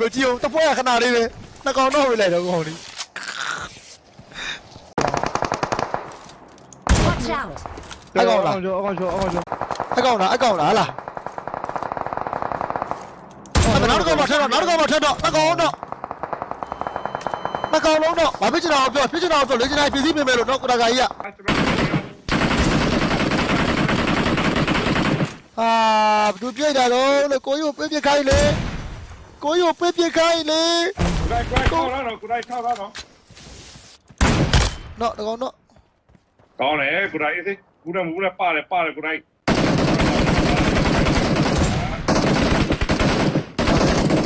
ပြီကြည့်အောင်တပွဲခဏလေးပဲနှစ်ကောင်တော့ဝေးလိုက်တော့ကောင်လေး Watch out! အကောင်လားကျော်အကောင်ကျော်အကောင်ကျော်အကောင်လားအကောင်လားဟလားအဲ့နောက်တစ်ကောင်မှထက်တော့နောက်တစ်ကောင်မှထက်တော့နှစ်ကောင်တော့နှစ်ကောင်လုံးတော့ဘာဖြစ်ချင်တာပြောဖြစ်ချင်တာပြောလေ့ချင်တာပြည်စည်းပြင်မယ်လို့တော့ကိုတကာကြီးကအာဘသူပြိတ်တာတော့လေကိုကြီးကိုပြစ်ပြစ်ခိုင်းလေ ကိုကြီးကိုပြစ်ပြစ်ခိုင်းလေကိုယ်ကိုယ်ထောက်လာတော့ကိုယ်ထောက်လာတော့နော်တကောင်တော့ကောင်းတယ်ကိုယ်တိုင်အေးစေဘူးတယ်ဘူးတယ်ပါတယ်ပါတယ်ကိုယ်တိုင်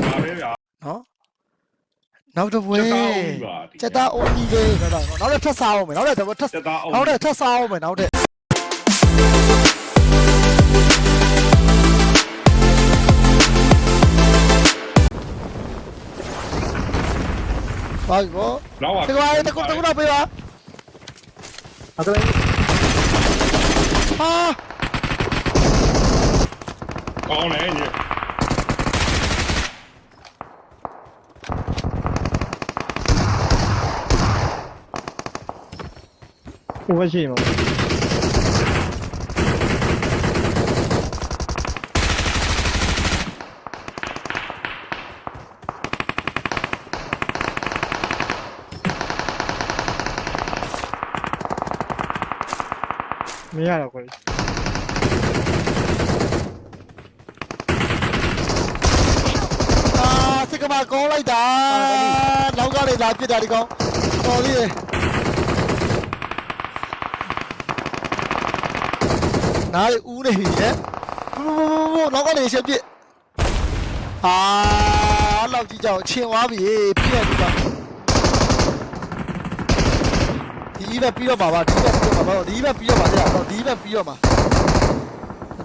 ပါလေဗျာနော်နောက်တစ်ပွဲချက်သားအောင်ပါချက်သားအုံးကြီးလေးတော့တော့နောက်တစ်ထပ်စားအောင်မယ်နောက်တစ်ထပ်ထပ်ချက်သားအောင်နောက်တဲ့ထပ်စားအောင်မယ်နောက်တဲ့ ဘာကောနောက်ပါဒီကွာတကူတကူတော့ပေးပါအကလေးဟာကောင်းတယ်ညီဟိုဘက် မှာမရတော့ကိုယ်အာစစ်ကမကောင်းလိုက်တာနောက်ကလေးလာပြစ်တာဒီကောင်တော်လေးရေနားလေးဦးနေပြီဟဲ့ဘိုးဘိုးဘိုးနောက်ကလေးရှက်ပြစ်အာလောက်ကြီးကြောင်ချင်းသွားပြီပြည့်ပြီတော့ ဒီဘက်ပြီးတော့ပါပါဒီဘက်ပြီးတော့ပါပါဒီဘက်ပြီးတော့ပါကြာတော့ဒီဘက်ပြီးတော့မှာ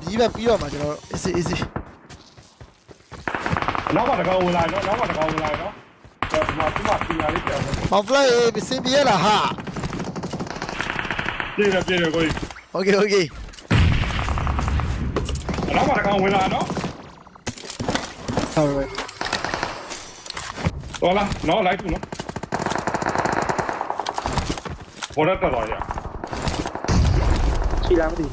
ဒီဘက်ပြီးတော့မှာကျွန်တော် easy easy နောက်ပါတကောင်ဝင်လာတော့နောက်ပါတကောင်ဝင်လာတော့ဒီမှာဒီမှာပြင်ရလေးပြန်တယ်မောင်ဖလိုက်ဘစင်ပြေးလာဟာပြင်ရပြင်ရကို okay okay နောက်ပါတကောင်ဝင်လာတော့ဟုတ်ပါတော်လားနော်လိုက်ဘူးနော် ဘောရတ်တော်ရချီလာမသိ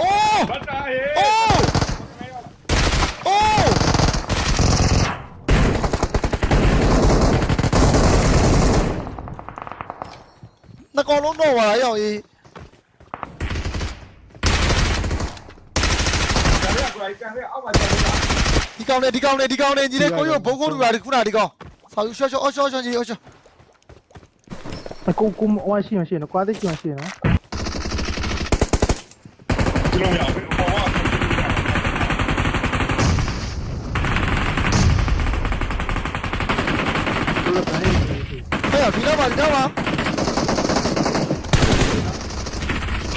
အိုးဘတ်တာဟေးအိုးအိုးနှကောင်လုံးတော့ပါရောင်ကြီးကျန်ရကိုလိုက်ကျန်ရအောက်မှာကျန်ရ ဒီ ကောင်နဲ့ဒီကောင်နဲ့ဒီကောင်နဲ့ညီလေးကိုရောဘုံကိုလူလာဒီခုနဒီကောင်ဆောက်ရှော့ရှော့အော်ရှော့ရှော့ညီအော်ရှော့အကူကူဝါရှိမရှိနော်ကွာတဲ့ရှိမရှိနော်ဒီလိုရအောင်ဘောကဘယ်လိုလဲဟဲ့ဒီတော့ပါဒီတော့ပါ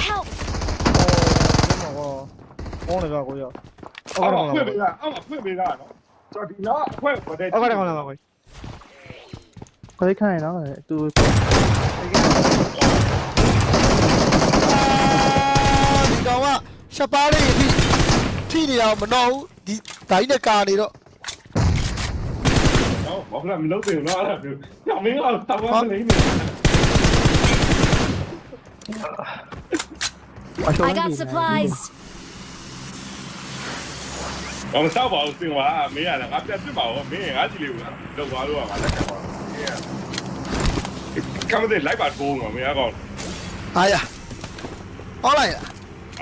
Help! အော်လည်းပါကိုရော အောက်မှာဖွင့်ပေးတာအောက်မှာဖွင့်ပေးတာနော်ကျွန်တော်ဒီတော့အခွင့်ပေါ်တဲ့အောက်ကလည်းကောင်းလာပါကိုကိုယ်ခိုင်းနော်သူဒီကောင်ကရှပ်ပါလေးထိထိနေအောင်မနှောက်ဘူးဒီဒိုင်းနဲ့ကာနေတော့နော်ဘာလို့မလုပ်သေးဘူးနော်အဲ့ဒါမျိုးညမင်းကတော့တောင်းမနေနေအရှော I got supplies! ဘာမစောက်ပါဘူးစင်ပါမင်းရတယ်ငါပြတ်ပြပါဦးမင်းငါကြည့်လေးဘူးလောက်သွားလို့ကငါလက်ကပါကမ္ဘာလေးလိုက်ပါထိုးမှာမင်းကတော့အားရဟောလိုက်လား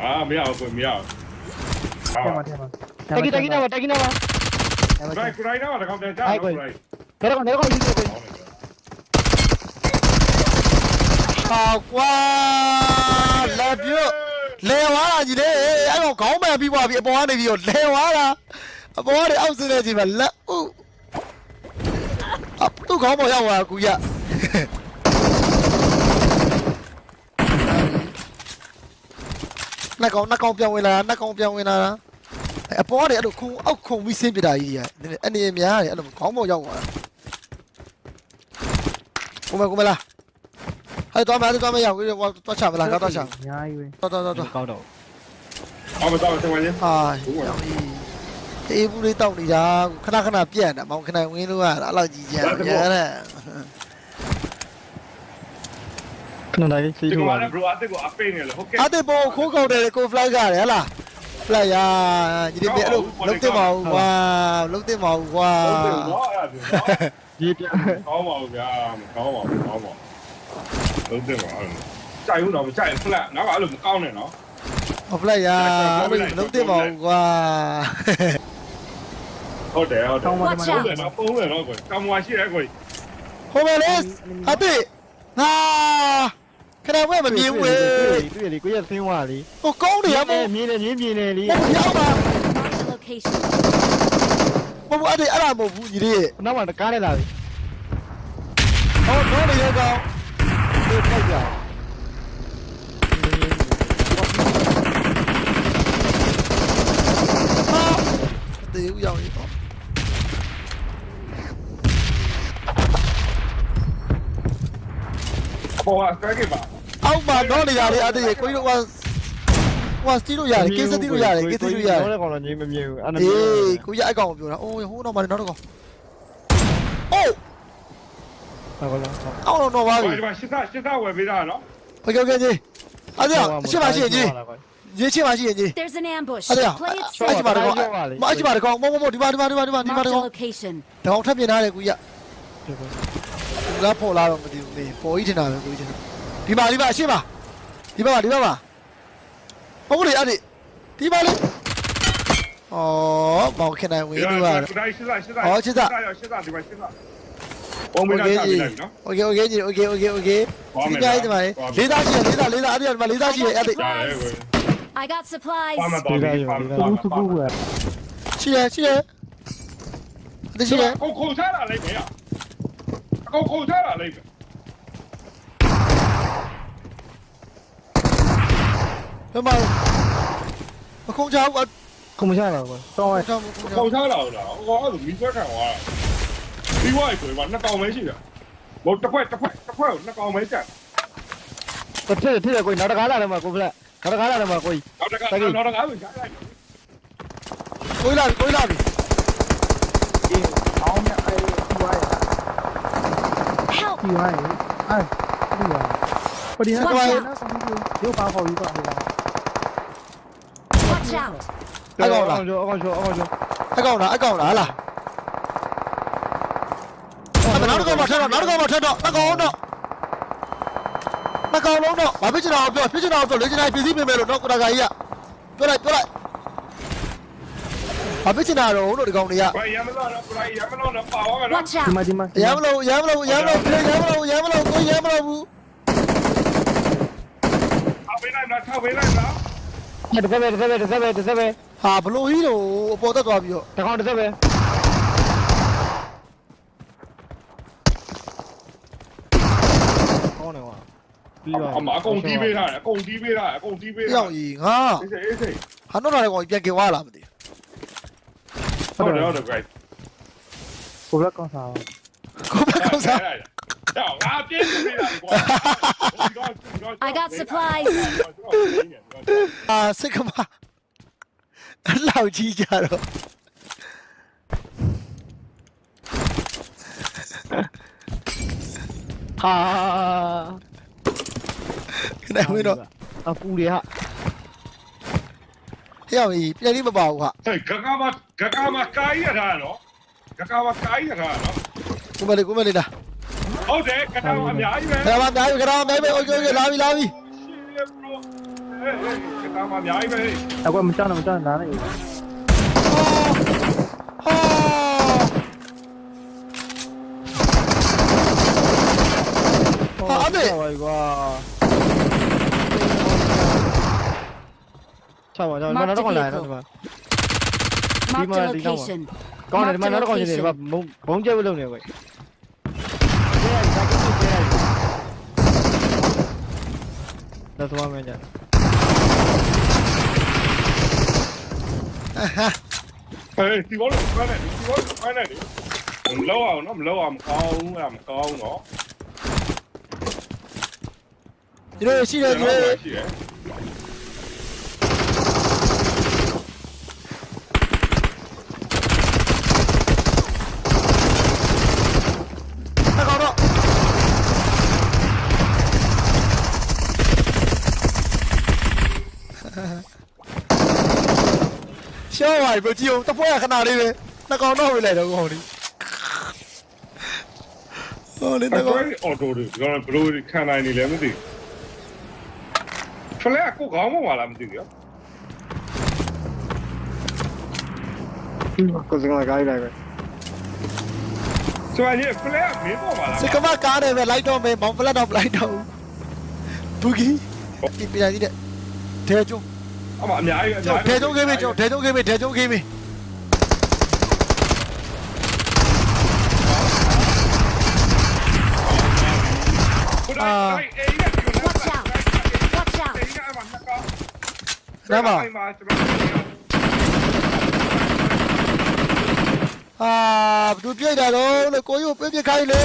အာမင်းအောင်မင်းအောင်တယ်မှာတယ်မှာတကီတကီနာပါတကီနာပါကိုင်ကိုင်တော့တကောင်ပြန်ကြားတော့ကိုင်ဘယ်တော့နေတော့ယူနေကိုဟာကွာလက်ပြုတ် လဲဝါလာကြီးလေအဲ့တော့ခေါင်းမှန်ပြီးသွားပြီအပေါ်ကနေပြီးတော့လဲဝါလာအပေါ်ကနေအောက်ဆင်းနေချိန်မှာလက်ဥအသူ့ခေါင်းပေါ်ရောက်သွားကူရနှကောင်နှကောင်ပြောင်းဝင်လာနှကောင်ပြောင်းဝင်လာအပေါ်ကနေအဲ့လိုခုံအောက်ခုံပြီးဆင်းပြတာကြီးကြီးအနေနဲ့များတယ်အဲ့လိုခေါင်းပေါ်ရောက်သွားတာကိုမကိုမလား အဲ့တော့မအဲ့တော့မရောက်ဘူးတော့ချမလားကတော့ချအများကြီးပဲတော့တော့တော့ကောက်တော့အောင်မတော့စင်ဝင်ချင်းဟာရောင်ကြီးအေးဘူးလေးတောက်နေတာခဏခဏပြက်နေတာမောင်ခဏဝင်းလို့ရတာအဲ့လောက်ကြီးကြရတဲ့ခဏတိုင်းစီးဒီထူကောင်ပါကလည်း bro အတက်ကိုအပိနေလို့ဟုတ်ကဲ့အတေပေါ်ခိုးကောက်တယ်ကိုဖလိုက်ကြတယ်ဟလားဖလိုက်ရညီလေးအဲ့လိုလုံးတင်ပါဦးကွာလုံးတင်ပါဦးကွာဟုတ်တယ်တော့အဲ့ဒါပြောတော့ရေးပြကောင်းပါဘူးဗျာမကောင်းပါဘူးကောင်းပါ လုံးတင်ပါအဲ့ကြိုက်ဦးတော့မကြိုက် flat နောက်ကအဲ့လိုမကောင်းနဲ့နော်ဟောဖလိုက်ရလုံးတင်ပါဦးကွာဟုတ်တယ်ဟုတ်တယ် Watch ဟုတ် out! တယ်နော်ပုံးတယ်နော်ကိုကံမွာရှိတယ်ကိုဟိုမယ်လေအတေငါခဏဝဲမမြင်ဘူးလေတွေ့လေကိုရသင်းသွားလေဟိုကောင်းတယ်ရမို့မြင်နေမြင်မြင်နေလေဟိုရောက်ပါ Marked a location. ဘဘအတေအဲ့ဒါမဟုတ်ဘူးညီလေးနောက်မှတကားနဲ့လာပြီဟောတော့နေရကော င်ဒီထိုက်ကြဟာတေဦးရောက်နေတော့ပေါ်ကကဲကပါအောက်မှာတော့နေရလေအတေကိုကြီးတို့ကဟိုစတီလို့ရတယ်ကိစ္စတီလို့ရတယ်ကိစ္စတီလို့ရတယ်တော့ကောင်တော့ငြိမ်းမမြင်ဘူးအဲ့ဒါအေးကိုကြီးအကောင်ပြောတာအိုးဟိုးတော့မနေတော့တော့အိုး ဟုတ်ကဲ့အောက်တော့တော့ပါပြီဒီမှာရှစ်သရှစ်သဝယ်ပေးတာနော်ဟုတ်ကဲ့ဟုတ်ကဲ့ကြီးအဲ့ဒါရှစ်ပါရှစ်ကြီးရေးချင်ပါရှိရင်ကြီး There's an ambush. အဲ့ဒါ Play အ it ချိ safe. ပါတကောင်မအချိပါတကောင်မမမဒီပါဒီပါဒီပါဒီပါဒီပါ Mark တ the ကောင် location. တောင်ထပ်ပြင်ထားတယ်ကိုကြီးကလာပေါ်လာတော့မသိဘူးလေပေါ်ကြီးထင်တာပဲကိုကြီးထင်တာဒီပါဒီပါအရှိပါဒီပါပါဒီပါပါဟုတ်လေအဲ့ဒီဒီပါလေဩဘောက်ခဏဝင်လို့ရတယ် ဒီမှာရှစ်သရှစ်သရှစ်သရှစ်သဒီမှာရှစ်သ 我没给你。OK OK OK OK OK。你打一把，你打几？你打你打二把，你打几？二的。I got supplies。你打一把，你打一把。谢谢谢谢。你谢谢。我口才了，那边呀。我口才了，那哥。他妈的！我空枪，我空不下了，我上位。空枪了，我我都没枪了，我。 ဒီရှိရကိုခုံချတာလိုက်မယ်အကိုခုံချတာလိုက်မယ်ဘယ်မှာမခုံချောင်းကခုမချတော့ဘူးတော့ချောင်းမခုံချောခုံင်းချတာလားဟောအဲ့လိုမီးဆွဲခံသွားတာဒီဝိုက်ဆိုရင်နှစ်ကောင်ပဲရှိတယ်ဘို့တစ်ခွက်တစ်ခွ က်တစ်ခွက်နှစ်ကောင်ပဲကြက်တစ်ထစ်ထစ်ကိုနောက်တကားလာတယ်မှာကိုဖလက်နောက်တကားလာတယ်မှာကိုနောက်တစ်ခါနောက်တစ်ခါဆိုကြားလိုက်ကိုလာကိုလာပြီအောင်မြအဲ့ဒီဝိုင်း Help! ဒီဝိုင်းအဲ့ဒီဝိုင်းပဒီနာဝိုင်းနော်ဆောင်ပြီးရုပ်ပါခေါ်ပြီးတော့ဟို Watch out. အကောင်လားအကောင်ကျော်အကောင်ကျော်အကောင်လားအကောင်လားဟာလားအဲ့နောက်တစ်ကောင်မထက်တော့နောက်တစ်ကောင်မထက်တော့အကောင်တော့မကောင်လုံးတော့ဘာဖြစ်ချင်တာပြောဖြစ်ချင်တာပြောလေချင်တာပြည်စည်းပေးမယ်လို့တော့ကိုရာဂါကြီးကပြောလိုက်ပြောလိုက်ဘာဖြစ်ချင်တာတော့လို့ဒီကောင်တွေကဘယ်ရမလို့တော့ဘယ်ရမလို့တော့ပါသွားမယ်နော် Watch ဒီ out. မှာဒီမှာရမလို့ရမလို့ရမလို့ရမလို့ရမလို့ကိုရမလို့ဘူးထောက်ပေးလိုက်နော်ထောက်ပေးလိုက်နော်တစ်ဆက်ပဲတစ်ဆက်ပဲတစ်ဆက်ပဲတစ်ဆက်ပဲဟာဘလို့ဟီးတော့အပေါ်တက်သွားပြီးတော့တကောင်တစ်ဆက်ပဲကောင်းတယ်ကွာပြီးပါ အမအကုန်တီးပေးထားတယ်အကုန်တီးပေးထားတယ်အကုန်တီးပေးထား ပြောင်းကြီးငါအေးစေးအေးစေးဟာတော့လည်းကောင်ပြန်ကြွားလာမသိဟုတ်တယ်ဟုတ်တယ် guys ကိုလက်ကောင်စားကိုဘက်ကောင်စားတော့ငါပြင်းပေးတာကွာ I got supplies. အာစိတ်ကမအလောက်ကြီးကြတော့ ဟာ ခဏဝင်တော့ အပူတွေဟာ ဟျောင်းကြီးပြန်လေးမပါဘူးဟာ ဟဲ့ဂကာမဂကာမကိုင်းရတာနော်ဂကာမကိုင်းရတာနော် ကိုမလေးကိုမလေးလား ဟုတ်တယ်ဂကာမအများကြီးပဲ ခဏမှများပြီခဏမှမဲမဲโอเคโอเคလာပြီလာပြီ ဂကာမအများကြီးပဲ အကွမကြောက်နဲ့မကြောက်နဲ့နားနေ ဟာဟာအမေဝိုင်ကွာချောင်းပါချောင်းနောက်တော့လာတယ်နော်ဒီမှာ Marked a Lima, Lima. location. ကောင်းတယ်ဒီမှာနောက်တော့နေတယ်ဗျဘုံဘုံကျဲဝလုံးနေကွယ်ဒါသွားမယ်ကြာဟဲ့ဒီဘောလုံးဖမ်းတယ်ဒီဘောလုံးဖမ်းတယ်မလောက်အောင်နော်မလောက်အောင်မကောင်းဘူးအဲ့မကောင်းတော့ ညီတို့ရှိတယ်ညီတို့ရှိတယ်အကောင်တော့ရှောင်းပါပြီကြည့်အောင်တပွဲခဏလေးပဲနှစ်ကောင်တော့ဝင်လိုက်တော့ကောင်လေးဟောလေအနှ စ်ကွဲကောင်အော်တိုတွေကျွန်တော်ဘယ်လိုခံနိုင်နေလဲမသိဖလဲကိုခေါင်းမပါလားမသိဘူးရောကိုစကားကားလိုက်ပဲဆိုရင်ဖလဲမင်းပေါ်ပါလားစကမကားတယ်ပဲလိုက်တော့မယ်မောင်ဖလက်တော့လိုက်တော့ဘူးဂီဒီပြလာကြီးတဲ့တဲကျုံအမအများကြီးအကျောများ်တဲကျုံခေးမေကျော်တဲကျုံခေးမေတဲကျုံခေးမေကိုတိုင်းအေးရဲ့ဒီလို Watch out! Watch out! အေးရဲ့အမနှစ်ကောင် နားမမှာကျွန်တော်အာဘသူပြိုက်တာတော့လေကိုကြီးကိုပြစ်ပြစ်ခိုင်းလေ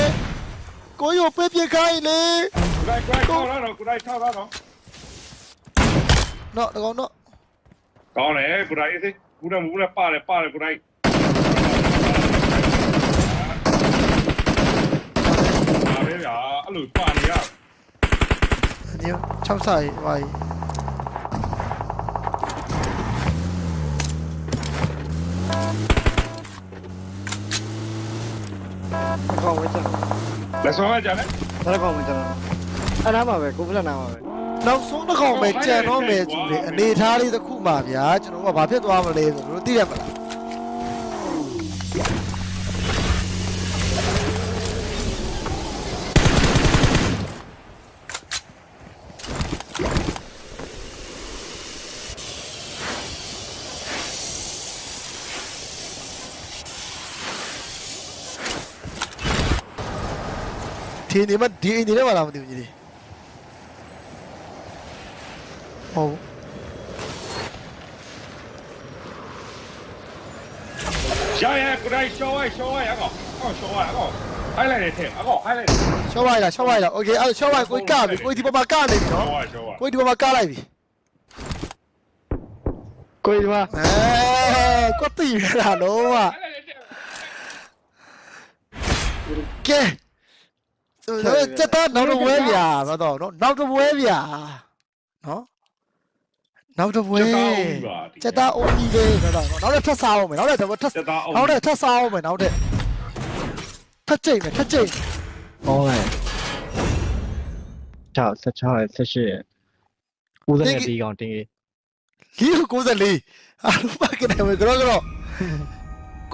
ကိုကြီးကိုပြစ်ပြစ်ခိုင်းလေကိုတိုင်းကိုတိုင်းထောက်လာတော့ကိုတိုင်းထောက်လာတော့နော်တကောင်တော့ကောင်းတယ်ကိုတိုင်းအေးစိကိုတိုင်းမူးနဲ့ပါတယ်ပါတယ်ကိုတိုင်းပါလေဗျာအဲ့လိုပါနေရဒီ6ဆိုင်ဟို ကောင်ဝဲချင်လက်ဆောင်ရကြတယ်တယ်ကောင်ဝဲချင်တယ်အဲ့နားမှာပဲကိုဖလက်နားမှာပဲနောက်ဆုံးတစ်ကောင်ပဲကြံတော့မယ်ဆိုလေအနေထားလေးတစ်ခုမှဗျာကျွန်တော်ကဘာဖြစ်သွားမလဲဆိုတို့သိရမလား ဒီနေမဒီနေနေမလားမသိဘူးညီလေးဟုတ် ရရကိုတိုင်းရှောင်းဝိုင်းရှောင်းဝိုင်းအကောင်အော်ရှောင်းဝိုင်းအကောင်ဟိုက်လိုက်တယ်ထဲအကောင်ဟိုက်လိုက် ရှော့ဝိုင်းလားရှော့ဝိုင်းလားโอเคအဲ့ရှော့ဝိုင်းကိုကပြီကိုဒီပေါ်မှာကနေပြီ ရှော နော် င်းဝိုင်းရှောင်းဝိုင်း ကိုဒီပေါ်မှာကလိုက်ပြီ ကိုကြီးမ အဲကိုတိရတာလုံးဝကဲဆိုတော့စက် တော့နောက်တော့ဝဲဗျာမတော့နော်နောက်တော့ဝဲဗျာနော်နောက်တော့ဝဲစက်တော့အုံးကြီးပဲဆိုတော့နောက်တော့ထပ်စားအောင်မယ်နောက်တော့ထပ်စက်သားအောင်နောက်တော့ထပ်စားအောင်မယ်နောက်တော့ထပ်ကြိတ်မယ်ထပ်ကြိတ်ဟောလိုက်6 16 18ဦးတဲ့ဒီကောင်တင်းကြီးလီ94အားလုံးပါကနေမယ်ကြောကြော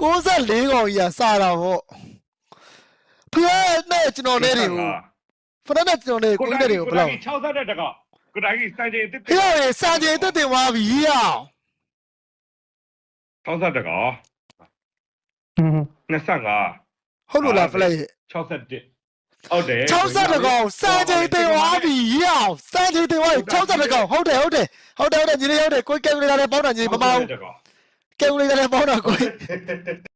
94ကောင်ကြီးကစားတာဗော ဖရဲနဲ့ကျွန်တော်နဲ့တွေကိုဖရဲနဲ့ကျွန်တော်နဲ့ကိုကြီးတွေကိုဘယ်လောက်60တဲ့တကောကိုတိုင်းစံချိန်တစ်ဟေ့ရစာကြေတက်တင်သွားပြီရအောင်60တကောဟွန်း25ဟုတ်လို့လားဖလဲ61ဟုတ်တယ်60တကောင်စာကြေတင်သွားပြီရအောင်စာကြေတင်သွားပြီ60တကောင်ဟုတ်တယ်ဟုတ်တယ်ဟုတ်တယ်ဟုတ်တယ်ညီလေးဟုတ်တယ်ကိုကယ်ကူလေတာနဲ့ပေါင်းတာညီမမအောင်တကောကယ်ကူလေတာနဲ့ပေါင်းတာကို